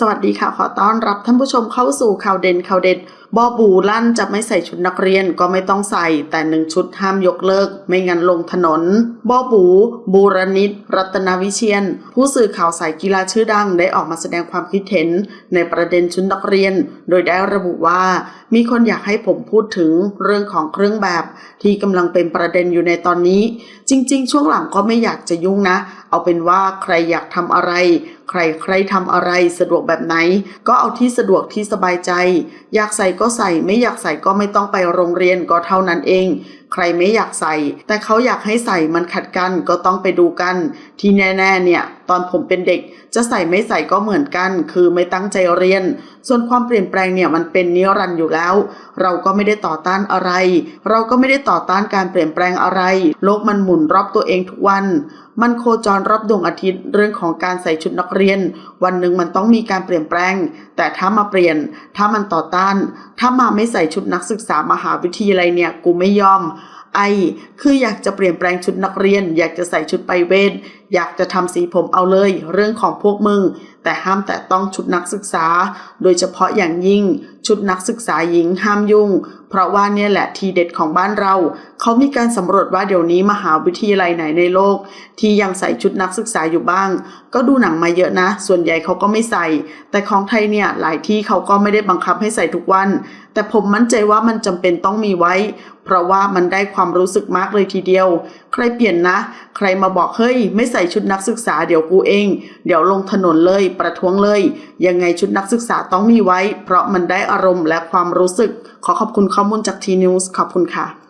สวัสดีค่ะ ขอต้อนรับท่านผู้ชมเข้าสู่ข่าวเด่นข่าวเด็ดบอบูลั่นจะไม่ใส่ชุดนักเรียนก็ไม่ต้องใส่แต่หนึ่งชุดห้ามยกเลิก ไม่งั้นลงถนนบอบู บูรณิตรัตนวิเชียน ผู้สื่อข่าวสายกีฬาชื่อดังได้ออกมาแสดงความคิดเห็น ในประเด็นชุดนักเรียน โดยได้ระบุว่า มีคนอยากให้ผมพูดถึงเรื่องของเครื่องแบบ ที่กำลังเป็นประเด็นอยู่ในตอนนี้ จริง ๆ ช่วงหลังก็ไม่อยากจะยุ่งนะเอาเป็นว่าใครอยากทำอะไร ใครใครทำอะไรสะดวกแบบไหน ก็เอาที่สะดวกที่สบายใจ อยากใส่ก็ใส่ไม่อยากใส่ก็ไม่ต้องไปโรงเรียนก็เท่านั้นเองใครไม่อยากใส่ แต่เขาอยากให้ใส่มันขัดกันก็ต้องไปดูกัน ที่แน่ๆเนี่ย ตอนผมเป็นเด็ก จะใส่ไม่ใส่ก็เหมือนกัน คือไม่ตั้งใจเรียน ส่วนความเปลี่ยนแปลงเนี่ยมันเป็นนิรันดร์อยู่แล้ว เราก็ไม่ได้ต่อต้านอะไร เราก็ไม่ได้ต่อต้านการเปลี่ยนแปลงอะไร โลกมันหมุนรอบตัวเองทุกวันมันโคจรรอบดวงอาทิตย์เรื่องของการใส่ชุดนักเรียน วันหนึ่งมันต้องมีการเปลี่ยนแปลง แต่ถ้ามาเปลี่ยน ถ้ามันต่อต้าน ถ้ามาไม่ใส่ชุดนักศึกษามหาวิทยาลัยเนี่ย กูไม่ยอม ไอ คืออยากจะเปลี่ยนแปลงชุดนักเรียน อยากจะใส่ชุดไปเวทอยากจะทำสีผมเอาเลย เรื่องของพวกมึง แต่ห้ามแต่ต้องชุดนักศึกษา โดยเฉพาะอย่างยิ่ง ชุดนักศึกษาหญิงห้ามยุ่ง เพราะว่าเนี่ยแหละทีเด็ดของบ้านเรา เขามีการสำรวจว่าเดี๋ยวนี้มหาวิทยาลัยไหนในโลก ที่ยังใส่ชุดนักศึกษาอยู่บ้าง ก็ดูหนังมาเยอะนะ ส่วนใหญ่เขาก็ไม่ใส่ แต่ของไทยเนี่ยหลายที่เขาก็ไม่ได้บังคับให้ใส่ทุกวัน แต่ผมมั่นใจว่ามันจำเป็นต้องมีไว้ เพราะว่ามันได้ความรู้สึกมากเลยทีเดียว ใครเปลี่ยนนะ ใครมาบอกเฮ้ย ไม่ใส่ชุดนักศึกษาเดี๋ยวกูเอง เดี๋ยวลงถนนเลยประท้วงเลย ยังไงชุดนักศึกษาต้องมีไว้ เพราะมันได้อารมณ์และความรู้สึก ขอขอบคุณข้อมูลจากทีนิวส์ขอบคุณค่ะ